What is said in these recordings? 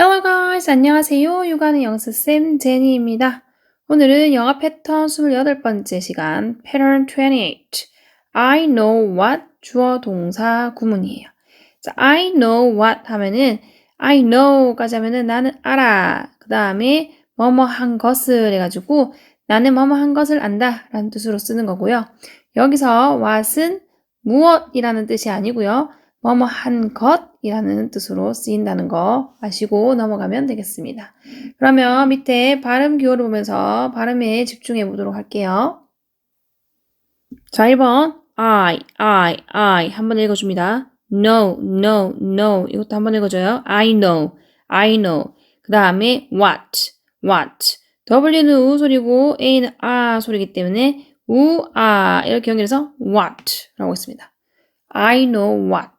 Hello guys, 안녕하세요. 육아는 영수쌤 제니입니다. 오늘은 영어 패턴 28번째 시간 Pattern 28 I know what 주어 동사 구문이에요. 자, I know what 하면은 I know까지 하면은 나는 알아. 그 다음에 뭐뭐 한 것을 해가지고 나는 뭐뭐 한 것을 안다 라는 뜻으로 쓰는 거고요. 여기서 what은 무엇이라는 뜻이 아니고요. 뭐뭐 한 것이라는 뜻으로 쓰인다는 거 아시고 넘어가면 되겠습니다. 그러면 밑에 발음 기호를 보면서 발음에 집중해 보도록 할게요. 자, 1번 I, I, I 한번 읽어줍니다. No, no, no 이것도 한번 읽어줘요. I know, I know 그 다음에 what, what W는 우 소리고 A는 아 소리이기 때문에 우, 아 이렇게 연결해서 what 라고 했습니다. I know what.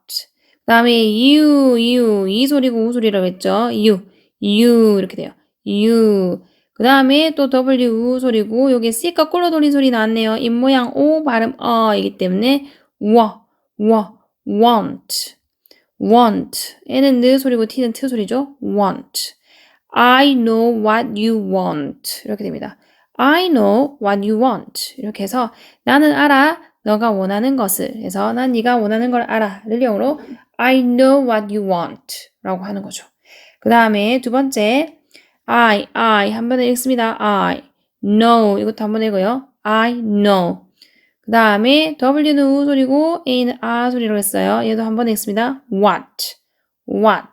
그 다음에 you, you, 이 소리고 우 소리라고 했죠. you, you 이렇게 돼요. you. 그 다음에 또 W 소리고 여기 C가 꼴로 돌린 소리 나왔네요. 입모양 O 발음 어이기 때문에 워, 워, want, want. N은 느 소리고 T는 트 소리죠. want. I know what you want. 이렇게 됩니다. I know what you want. 이렇게 해서 나는 알아 너가 원하는 것을 해서 난 네가 원하는 걸 알아를 영어로 I know what you want 라고 하는 거죠. 그 다음에 두 번째 I, I 한 번에 읽습니다. I know 이것도 한 번 읽어요. I know 그 다음에 W는 우 소리고 A는 아 소리로 했어요. 얘도 한 번 읽습니다. What, what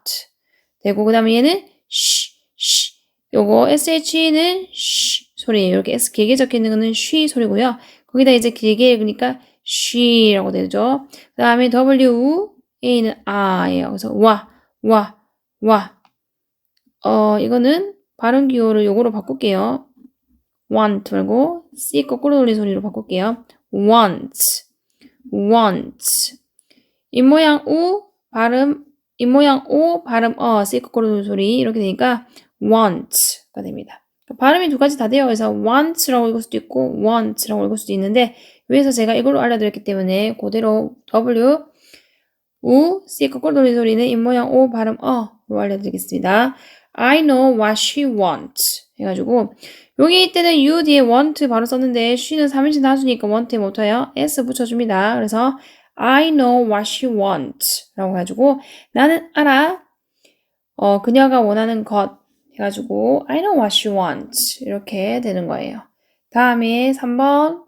되고 그 다음에 얘는 sh, sh 요거 SH는 sh 소리예요. 이렇게 S 길게 적혀 있는 거는 she 소리고요. 거기다 이제 길게 읽으니까 she라고 되죠. 그 다음에 W, A는 아예요. 그래서 와, 와, 와. 어, 이거는 발음 기호를 요거로 바꿀게요. want 말고 C 거꾸로 돌린 소리로 바꿀게요. want, want. 입모양 U, 발음, 입모양 O, 발음 어, C 거꾸로 돌린 소리 이렇게 되니까 want가 됩니다. 발음이 두 가지 다 돼요. 그래서 want라고 읽을 수도 있고 want라고 읽을 수도 있는데 위에서 제가 이걸로 알려드렸기 때문에 그대로 W, U, C 거꾸로 돌린 소리는 입모양 O 발음 어로 알려드리겠습니다. I know what she wants 해가지고 여기 이때는 U 뒤에 want 바로 썼는데 she는 3인칭 다수니까 want에 못해요. S 붙여줍니다. 그래서 I know what she wants 라고 해가지고 나는 알아 어, 그녀가 원하는 것 해가지고 I know what she wants 이렇게 되는 거예요. 다음에 3번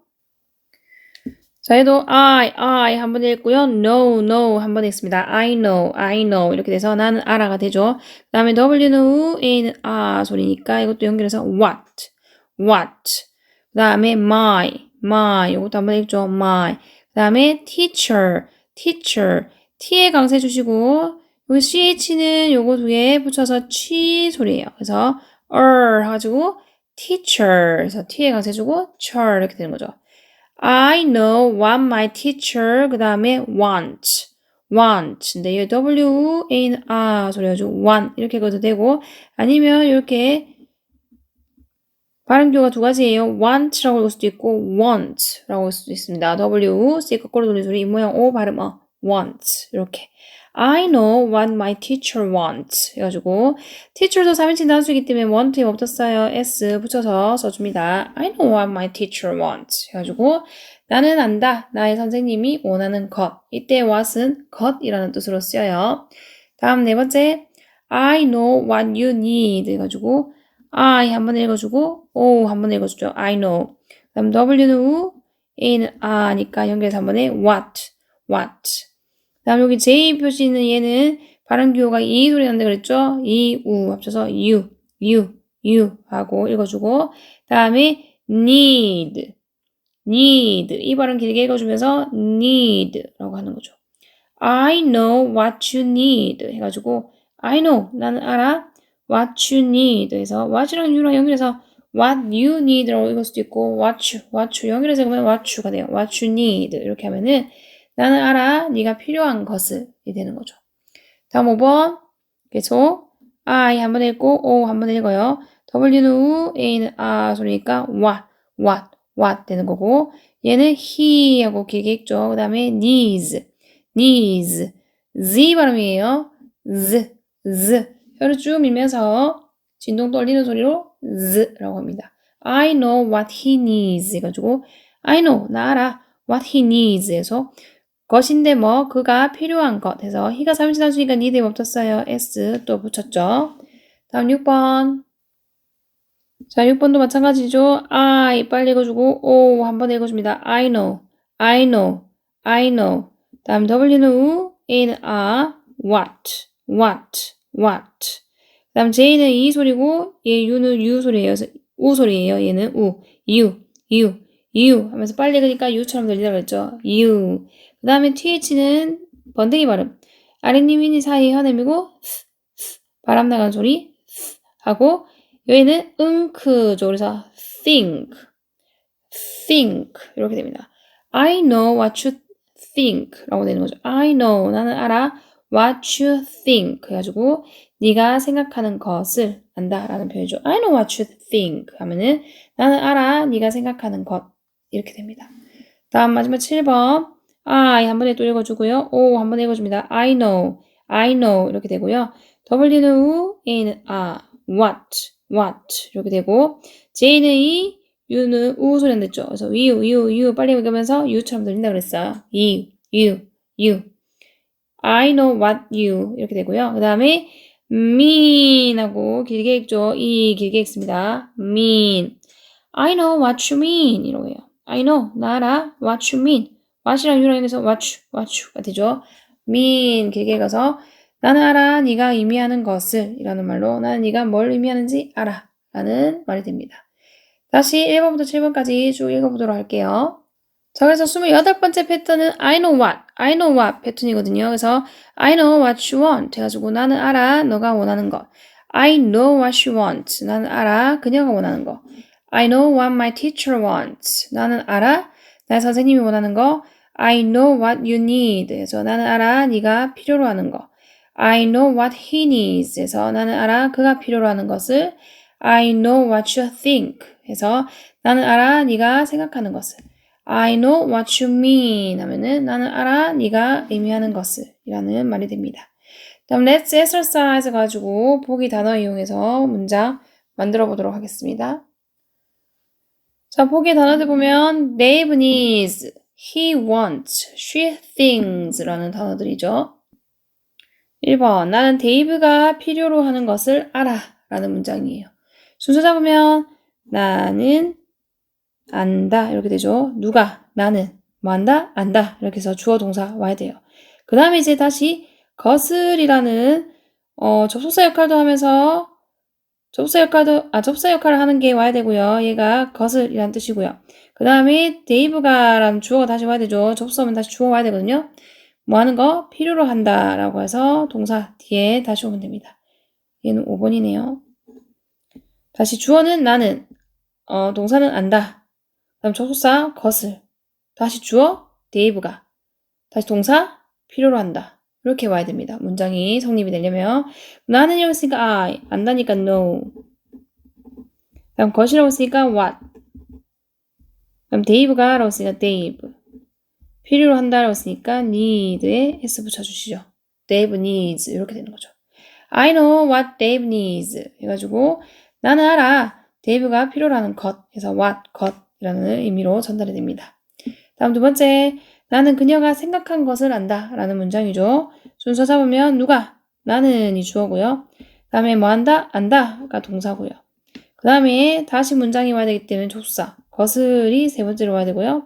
자, 얘도 I, I 한 번 읽고요. No, no 한 번 읽습니다. I know, I know 이렇게 돼서 나는 알아가 되죠. 그 다음에 W는 우, A는 아 소리니까 이것도 연결해서 what, what 그 다음에 my, my 이것도 한 번 읽죠. my 그 다음에 teacher, teacher T에 강세 주시고 여기 CH는 요거 두 개 붙여서 취 소리예요. 그래서 er 해가지고 teacher 그래서 T에 강세 주고 cher 이렇게 되는 거죠. I know what my teacher 그 다음에 want want 근데 이 W A는 아 소리 가지고 want 이렇게 읽어도 되고 아니면 이렇게 발음 교가 두 가지예요. want라고 읽을 수도 있고 want라고 읽을 수도 있습니다. W C 거꾸로 돌린 소리 이 모양 O 발음 어 want 이렇게 I know what my teacher wants. 해가지고 teacher도 3인칭 단수이기 때문에 want에 없었어요. s 붙여서 써줍니다. I know what my teacher wants. 해가지고 나는 안다. 나의 선생님이 원하는 것. 이때 what은 것이라는 뜻으로 쓰여요. 다음 네 번째 I know what you need. 해가지고 I 한번 읽어주고 O 한번 읽어주죠. I know. 다음 W는 우, A는 아니까 연결해서 한 번에 what, what. 다음 여기 J 표시는 얘는 발음 기호가 이 소리 난다 그랬죠? 이, 우 합쳐서 you, you, you 하고 읽어주고 다음에 need, need 이 발음 길게 읽어주면서 need라고 하는 거죠. I know what you need 해가지고 I know 나는 알아 what you need 해서 what이랑 you랑 연결해서 what you need라고 읽을 수도 있고 what you, what you 연결해서 그러면 what you가 돼요. what you need 이렇게 하면은 나는 알아. 네가 필요한 것을 이 되는 거죠. 다음 5번 계속 I 한번 읽고 O 한번 읽어요. W는 우, A는 아 소리니까 what, what, what 되는 거고 얘는 he 하고 길게 읽죠. 그 다음에 needs, needs, z 발음이에요. z, z 혀를 쭉 밀면서 진동 떨리는 소리로 z라고 합니다. I know what he needs 해가지고 I know 나 알아 what he needs 해서 것인데 뭐 그가 필요한 것 해서 he가 삼신단수니까 need에 멈췄어요. s 또 붙였죠. 다음 6번 자 6번도 마찬가지죠. I 빨리 읽어주고 O 한번 읽어줍니다. I know I know I know 다음 W는 U A는 A what what what 다음 J는 이 소리고 얘 U는 U 소리예요. 우 소리예요. 얘는 우, you, you, you 하면서 빨리 읽으니까 U처럼 들리다고 했죠. you. 그 다음에 TH는 번데기 발음. 아랫님 윈이 사이에 혀내미고 바람 나가는 소리 하고 여기는 응크죠. 그래서 think, think 이렇게 됩니다. I know what you think 라고 되는 거죠. I know 나는 알아 what you think 그래가지고 네가 생각하는 것을 안다라는 표현이죠. I know what you think 하면은 나는 알아 네가 생각하는 것 이렇게 됩니다. 다음 마지막 7번 I 한 번에 또 읽어주고요. O 한 번에 읽어줍니다. I know, I know 이렇게 되고요. W는 U, A는 A, what, what 이렇게 되고 J는 E, U는 U 소리 안 됐죠. 그래서 you, you, you 빨리 읽으면서 U처럼 들린다 그랬어요. you, you, you. I know what you 이렇게 되고요. 그 다음에 mean 하고 길게 읽죠. 이 길게 읽습니다. mean. I know what you mean 이라고 해요. I know 나 알아 what you mean. What이랑 you랑 해서 what you, what you가 되죠. mean 길게 가서 나는 알아 네가 의미하는 것을 이라는 말로 나는 네가 뭘 의미하는지 알아 라는 말이 됩니다. 다시 1번부터 7번까지 쭉 읽어보도록 할게요. 자, 그래서 28번째 패턴은 I know what, I know what 패턴이거든요. 그래서 I know what you want 해가지고 나는 알아, 너가 원하는 것. I know what you want. 나는 알아, 그녀가 원하는 거. I know what my teacher wants. 나는 알아, 나의 선생님이 원하는 거. I know what you need. 해서 나는 알아, 네가 필요로 하는 거. I know what he needs. 해서 나는 알아, 그가 필요로 하는 것을. I know what you think. 해서 나는 알아, 네가 생각하는 것을. I know what you mean 하면은 나는 알아 네가 의미하는 것을 이라는 말이 됩니다. 다음 let's exercise 가지고 보기 단어 이용해서 문장 만들어 보도록 하겠습니다. 자, 보기 단어들 보면 Dave needs, he wants, she thinks 라는 단어들이죠. 1번 나는 데이브가 필요로 하는 것을 알아 라는 문장이에요. 순서 잡으면 나는 안다 이렇게 되죠. 누가 나는 뭐 한다 안다 이렇게 해서 주어 동사 와야 돼요. 그 다음에 이제 다시 거슬이라는 어, 접속사 역할도 하면서 접속사 역할도 아 접속사 역할을 하는 게 와야 되고요. 얘가 거슬이라는 뜻이고요. 그 다음에 데이브가라는 주어가 다시 와야 되죠. 접속하면 다시 주어 와야 되거든요. 뭐 하는 거 필요로 한다라고 해서 동사 뒤에 다시 오면 됩니다. 얘는 5번이네요. 다시 주어는 나는 어, 동사는 안다. 다음 접속사 것을 다시 주어 데이브가 다시 동사 필요로 한다. 이렇게 와야 됩니다. 문장이 성립이 되려면 나는 했으니까 I 안다니까 no 다음 것이라고 했으니까 what 그럼 데이브가 라고 했으니까 데이브 필요로 한다라고 했으니까 need에 s 붙여주시죠. Dave needs 이렇게 되는 거죠. I know what Dave needs 해가지고 나는 알아 데이브가 필요로 하는 것 해서 what 것이라는 의미로 전달이 됩니다. 다음 두 번째 나는 그녀가 생각한 것을 안다 라는 문장이죠. 순서 잡으면 누가 나는 이 주어고요. 그 다음에 뭐 한다 안다가 동사고요. 그 다음에 다시 문장이 와야 되기 때문에 접수사 것을이 세 번째로 와야 되고요.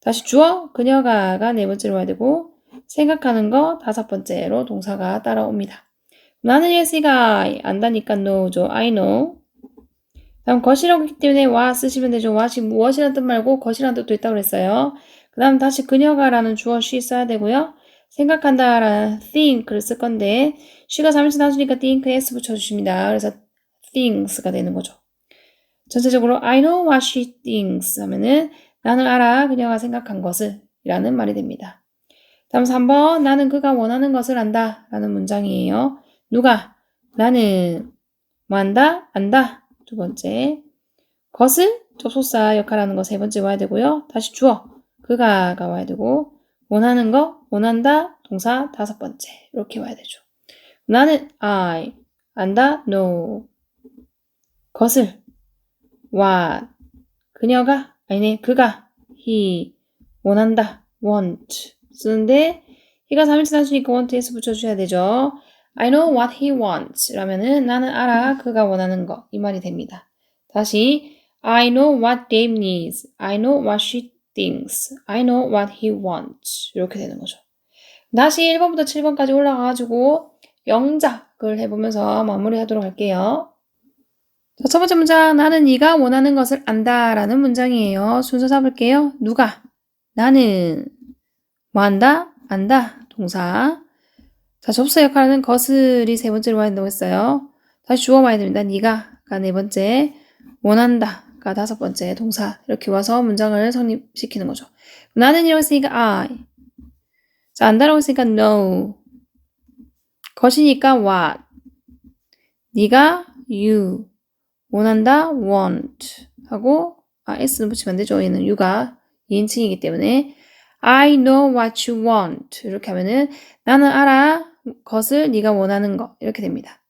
다시 주어 그녀가가 네 번째로 와야 되고 생각하는 거 다섯 번째로 동사가 따라옵니다. 나는 예시가 안다니까 know죠. I know. 다음 것이라고 했기 때문에 와 쓰시면 되죠. what이 무엇이라는 뜻 말고 것이라는 뜻도 있다고 그랬어요. 그 다음 다시 그녀가라는 주어 she 써야 되고요. 생각한다라는 think를 쓸 건데 she가 3인칭 단수니까 think s 붙여주십니다. 그래서 things가 되는 거죠. 전체적으로 I know what she thinks 하면은 나는 알아 그녀가 생각한 것을 이라는 말이 됩니다. 다음 3번 나는 그가 원하는 것을 안다 라는 문장이에요. 누가? 나는 뭐 한다? 안다. 두 번째 것을 접속사 역할하는 거 세 번째 와야 되고요. 다시 주어 그가가 와야 되고 원하는 거 원한다 동사 다섯 번째 이렇게 와야 되죠. 나는 I 안다, know. 것을, what. 그녀가, 아니네, 그가, he. 원한다, want. 쓰는데, he가 3인칭 단수니까 want s 붙여주셔야 되죠. I know what he wants. 라면은 나는 알아, 그가 원하는 거. 이 말이 됩니다. 다시, I know what Dave needs. I know what she thinks. I know what he wants. 이렇게 되는 거죠. 다시 1번부터 7번까지 올라가가지고 영작을 해보면서 마무리하도록 할게요. 자, 첫 번째 문장, 나는 네가 원하는 것을 안다 라는 문장이에요. 순서 잡을게요. 누가? 나는 뭐 한다? 안다. 동사. 자, 접수 역할은 거슬이 세 번째로 와야 된다고 했어요. 다시 주어 와야 됩니다. 네가가 네 번째, 원한다 가 다섯 번째 동사. 이렇게 와서 문장을 성립시키는 거죠. 나는 이라고 했으니까 I. 자, 안다라고 했으니까 no. 것이니까 what. 네가 you. 원한다 want. 하고 아, s는 붙이면 안 되죠. 얘는 you가 2인칭이기 때문에 I know what you want. 이렇게 하면은 나는 알아 것을 네가 원하는 거. 이렇게 됩니다.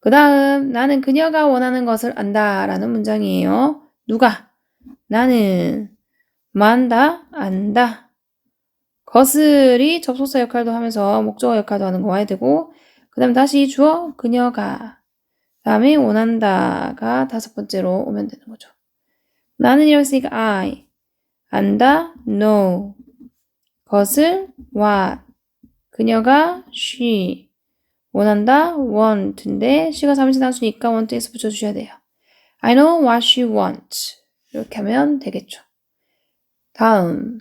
그 다음 나는 그녀가 원하는 것을 안다 라는 문장이에요. 누가? 나는 뭐 안다? 안다. 거슬이 접속사 역할도 하면서 목적어 역할도 하는 거 와야 되고 그 다음 다시 주어 그녀가 다음에 원한다가 다섯 번째로 오면 되는 거죠. 나는 이렇게 쓰니까 I 안다 know 것을 what 그녀가 she 원한다 want인데 she가 3인칭 단수니까 want s 붙여주셔야 돼요. I know what she wants 이렇게 하면 되겠죠. 다음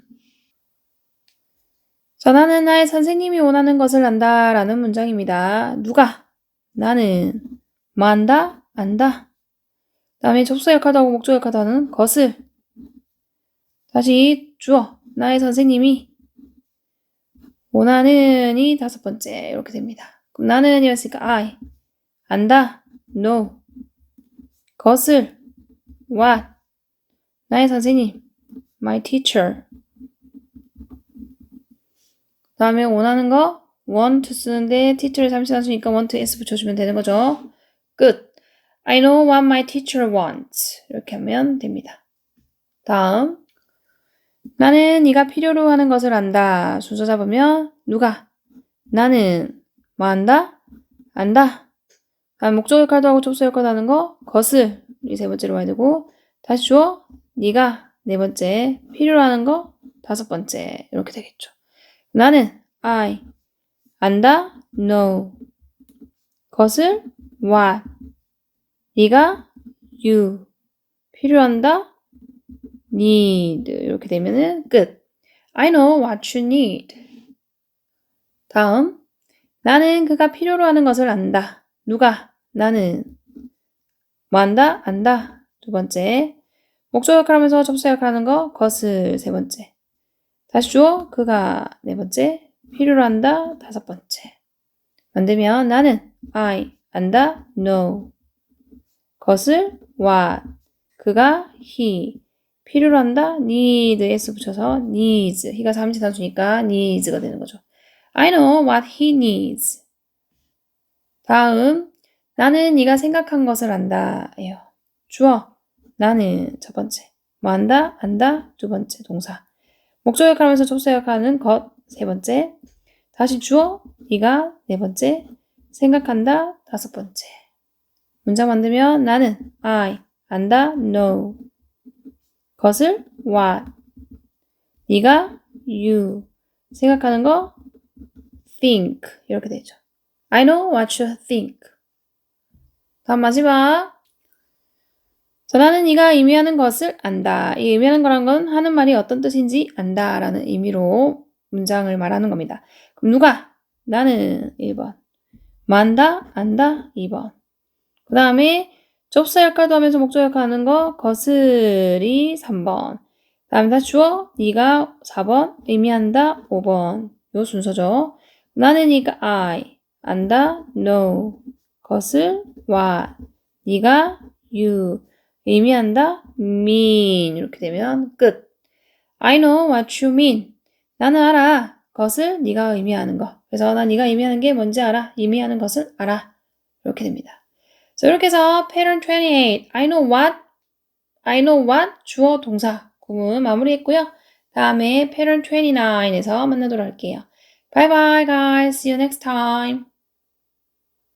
자, 나는 나의 선생님이 원하는 것을 안다 라는 문장입니다. 누가? 나는 뭐 안다? 안다. 다음에 역할도 하고 목적 하는 것을 다시 주어 나의 선생님이 원하는이 다섯 번째 이렇게 됩니다. 그럼 나는 이었으니까 I 안다 know 것을 what 나의 선생님 my teacher 다음에 원하는 거 want 쓰는데 teacher를 삼시단수니까 want s 붙여주면 되는 거죠. 끝. I know what my teacher wants. 이렇게 하면 됩니다. 다음. 나는 네가 필요로 하는 것을 안다. 순서 잡으면 누가? 나는 뭐 안다? 안다. 다음 목적 역할도 하고 접수 역할도 하는 거 것을 이세 번째로 와야 되고 다시 주어 네가 네 번째 필요로 하는 거 다섯 번째 이렇게 되겠죠. 나는 I 안다 know 것을 what 네가 you 필요한다 need 이렇게 되면은 끝. I know what you need. 다음 나는 그가 필요로 하는 것을 안다. 누가? 나는 뭐 안다? 안다. 두 번째. 목적 역할하면서 접수 역할하는 거 것을 세 번째. 다시 주어 그가. 네 번째. 필요로 한다. 다섯 번째. 만들면 나는 I 안다. Know 것을 what. 그가 he. 필요로 한다. need s 붙여서 needs. he가 3인칭 단수니까 needs가 되는 거죠. I know what he needs. 다음 나는 네가 생각한 것을 안다 예요. 주어 나는 첫 번째. 뭐 안다 안다 두 번째. 동사. 목적 역할하면서 접수 역할하는 것 세 번째. 다시 주어 네가 네 번째. 생각한다 다섯 번째. 문장 만들면 나는 I 안다 know 것을 what. 네가 you. 생각하는 거 think. 이렇게 되죠. I know what you think. 다음 마지막 자, 나는 네가 의미하는 것을 안다. 이 의미하는 거란 건 하는 말이 어떤 뜻인지 안다 라는 의미로 문장을 말하는 겁니다. 그럼 누가? 나는 1번. 만다? 안다? 2번. 그 다음에 접수 역할도 하면서 목적 역할 하는 거 거슬이 3번. 다음에 다 주어 네가 4번 의미한다 5번. 요 순서죠. 나는 네가 I 안다 know 것을 what 네가 you 의미한다 mean 이렇게 되면 끝. I know what you mean. 나는 알아. 것을 네가 의미하는 거. 그래서 나 네가 의미하는 게 뭔지 알아. 의미하는 것을 알아. 이렇게 됩니다. 자, 이렇게 해서 pattern 28, I know what, I know what, 주어 동사 구문 마무리했고요. 다음에 pattern 29에서 만나도록 할게요. Bye bye guys. See you next time.